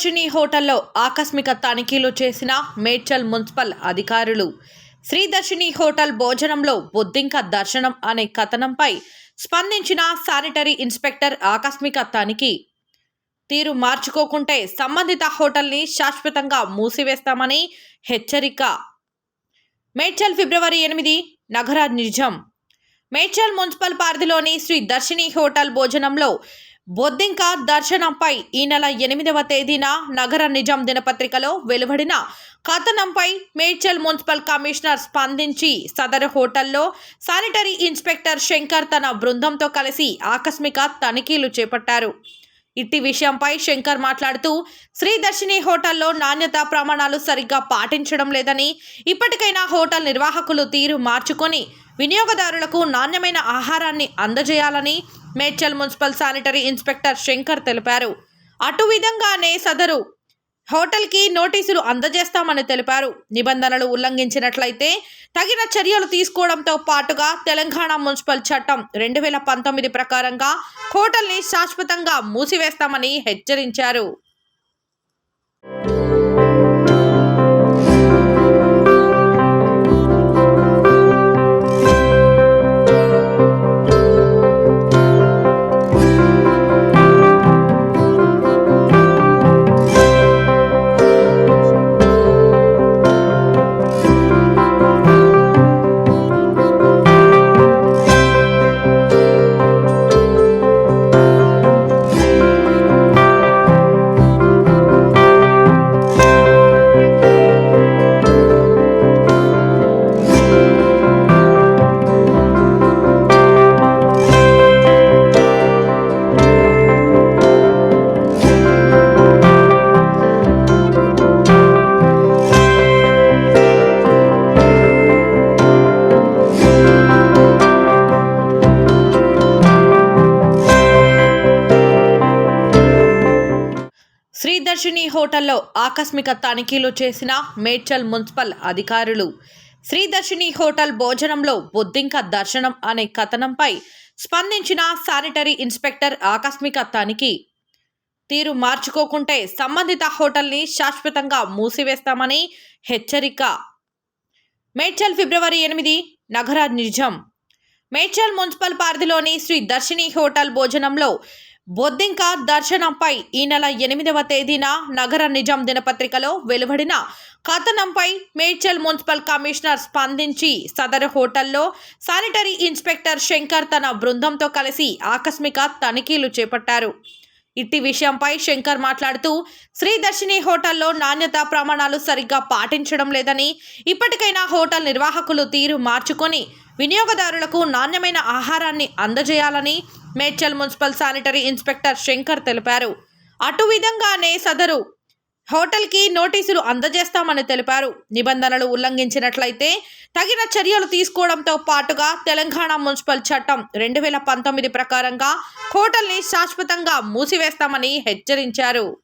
శ్రీదర్శిని హోటల్లో ఆకస్మిక తనిఖీలు చేసిన మేడ్చల్ మున్సిపల్ అధికారులు. శ్రీదర్శిని హోటల్ భోజనంలో బొద్దింక దర్శనం అనే కథనంపై స్పందించిన శానిటరీ ఇన్స్పెక్టర్ ఆకస్మిక తనిఖీ. తీరు మార్చుకోకుంటే సంబంధిత హోటల్ని శాశ్వతంగా మూసివేస్తామని హెచ్చరిక. మేడ్చల్ ఫిబ్రవరి ఎనిమిది నగర నిజం. మేడ్చల్ మున్సిపల్ పరిధిలోని శ్రీ దర్శిని హోటల్ భోజనంలో బొద్దింక దర్శనంపై ఈ నెల ఎనిమిదవ తేదీన నగర నిజాం దినపత్రికలో వెలువడిన కథనంపై మేడ్చల్ మున్సిపల్ కమిషనర్ స్పందించి సదరు హోటల్లో శానిటరీ ఇన్స్పెక్టర్ శంకర్ తన బృందంతో కలిసి ఆకస్మిక తనిఖీలు చేపట్టారు. ఇట్టి విషయంపై శంకర్ మాట్లాడుతూ శ్రీదర్శిని హోటల్లో నాణ్యత ప్రమాణాలు సరిగ్గా పాటించడం లేదని ఇప్పటికైనా హోటల్ నిర్వాహకులు తీరు మార్చుకొని వినియోగదారులకు నాణ్యమైన ఆహారాన్ని అందజేయాలని Medchal municipal sanitary inspector Shankar తెలిపారు. అటు విధంగానే సదరు హోటల్కి నోటీసులు అందజేస్తామని తెలిపారు. నిబంధనలు ఉల్లంఘించినట్లయితే తగిన చర్యలు తీసుకోవడంతో పాటుగా తెలంగాణ మున్సిపల్ చట్టం రెండు వేల పంతొమ్మిది ప్రకారంగా హోటల్ని శాశ్వతంగా మూసివేస్తామని హెచ్చరించారు. శ్రీదర్శిని హోటల్లో ఆకస్మిక తనిఖీలు చేసిన మేడ్చల్ మున్సిపల్ అధికారులు. శ్రీదర్శిని హోటల్ భోజనంలో బొద్దింక దర్శనం అనే కథనంపై స్పందించిన శానిటరీ ఇన్స్పెక్టర్ ఆకస్మిక తనిఖీ. తీరు మార్చుకోకుంటే సంబంధిత హోటల్ని శాశ్వతంగా మూసివేస్తామని హెచ్చరిక. మేడ్చల్ ఫిబ్రవరి ఎనిమిది నగర నిజం. మేడ్చల్ మున్సిపల్ పరిధిలోని శ్రీ దర్శిని హోటల్ భోజనంలో బొద్దింక దర్శనంపై ఈ నెల ఎనిమిదవ తేదీన నగర నిజాం దినపత్రికలో వెలువడిన కథనంపై మేడ్చల్ మున్సిపల్ కమిషనర్ స్పందించి సదరు హోటల్లో శానిటరీ ఇన్స్పెక్టర్ శంకర్ తన బృందంతో కలిసి ఆకస్మిక తనిఖీలు చేపట్టారు. ఇట్టి విషయంపై శంకర్ మాట్లాడుతూ శ్రీదర్శిని హోటల్లో నాణ్యత ప్రమాణాలు సరిగ్గా పాటించడం లేదని ఇప్పటికైనా హోటల్ నిర్వాహకులు తీరు మార్చుకొని వినియోగదారులకు నాణ్యమైన ఆహారాన్ని అందజేయాలని Medchal municipal sanitary inspector Shankar తెలిపారు. అటు విధంగానే సదరు హోటల్కి నోటీసులు అందజేస్తామని తెలిపారు. నిబంధనలు ఉల్లంఘించినట్లయితే తగిన చర్యలు తీసుకోవడంతో పాటుగా తెలంగాణ మున్సిపల్ చట్టం రెండు వేల పంతొమ్మిది ప్రకారంగా హోటల్ని శాశ్వతంగా మూసివేస్తామని హెచ్చరించారు.